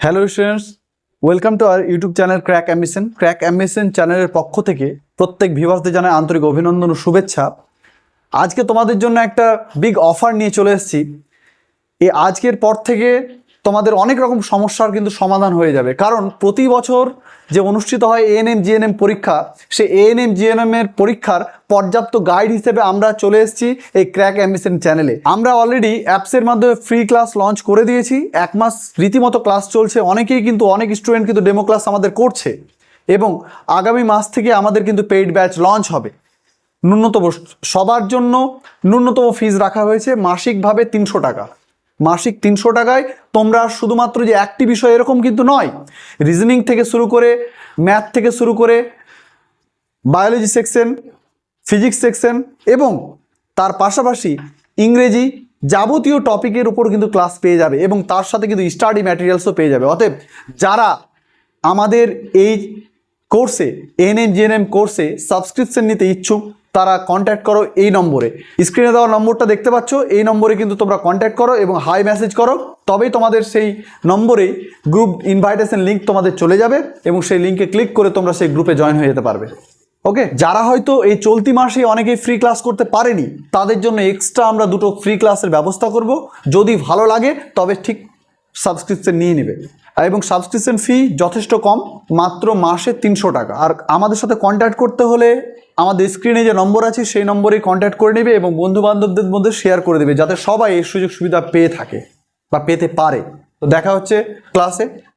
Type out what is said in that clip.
Hello students welcome to our YouTube channel crack ambition crack ambition চ্যানেলের পক্ষ থেকে প্রত্যেক ভিভাসদের জানায় আন্তরিক অভিনন্দন ও শুভেচ্ছা। আজকে তোমাদের জন্য একটা বিগ অফার নিয়ে চলে এসেছি। এই আজকের পর থেকে তোমাদের অনেক রকম সমস্যার কিন্তু সমাধান হয়ে যাবে। কারণ প্রতি বছর যে অনুষ্ঠিত হয় এএনএম জিএনএম পরীক্ষা, সে এএনএম জিএনএম এর পরীক্ষার পর্যাপ্ত গাইড হিসেবে আমরা চলে এসেছি এই ক্র্যাক অ্যাম্বিশন চ্যানেলে আমরা অলরেডি অ্যাপসের মাধ্যমে ফ্রি ক্লাস লঞ্চ করে দিয়েছি। এক মাস রীতিমতো ক্লাস চলছে। অনেকেই কিন্তু, অনেক স্টুডেন্ট কিন্তু ডেমো ক্লাস আমাদের করছে। এবং আগামী মাস থেকে আমাদের কিন্তু পেইড ব্যাচ লঞ্চ হবে। ন্যূনতম, সবার জন্য ন্যূনতম ফিজ রাখা হয়েছে। মাসিকভাবে তিনশো টাকা। মাসিক তিনশো টাকায়। তোমরা শুধুমাত্র যে একটি বিষয় এরকম কিন্তু নয় রিজনিং থেকে শুরু করে ম্যাথ থেকে শুরু করে বায়োলজি সেকশন ফিজিক্স সেকশন এবং তার পাশাপাশি ইংরেজি যাবতীয় টপিকের উপর কিন্তু ক্লাস পেয়ে যাবে এবং তার সাথে কিন্তু স্টাডি ম্যাটেরিয়ালসও পেয়ে যাবে। অতএব যারা আমাদের এই কোর্সে এনএম জিএনএম কোর্সে সাবস্ক্রিপশন নিতে ইচ্ছুক, তারা কন্ট্যাক্ট করো এই নম্বরে। স্ক্রিনে দেওয়া নম্বরটা দেখতে পাচ্ছ, এই নম্বরে কিন্তু তোমরা কন্ট্যাক্ট করো এবং হাই মেসেজ করো। তবেই তোমাদের সেই নম্বরেই গ্রুপ ইনভাইটেশন লিঙ্ক তোমাদের চলে যাবে এবং সেই লিঙ্কে ক্লিক করে তোমরা সেই গ্রুপে জয়েন হয়ে যেতে পারবে। ওকে যারা হয়তো এই চলতি মাসে অনেকেই ফ্রি ক্লাস করতে পারেনি, তাদের জন্য এক্সট্রা আমরা দুটো ফ্রি ক্লাসের ব্যবস্থা করব। যদি ভালো লাগে, তবে ঠিক সাবস্ক্রিপশন নিয়ে নেবে। এবং সাবস্ক্রিপশন ফি যথেষ্ট কম, মাত্র মাসে তিনশো টাকা। আর আমাদের সাথে কন্ট্যাক্ট করতে হলে আমাদের স্ক্রিনে যে নম্বর আছে, সেই নম্বরেই কন্ট্যাক্ট করে নেবে এবং বন্ধু বান্ধবদের মধ্যে শেয়ার করে দেবে, যাতে সবাই এই সুযোগ সুবিধা পেয়ে থাকে বা পেতে পারে। তো দেখা হচ্ছে ক্লাসে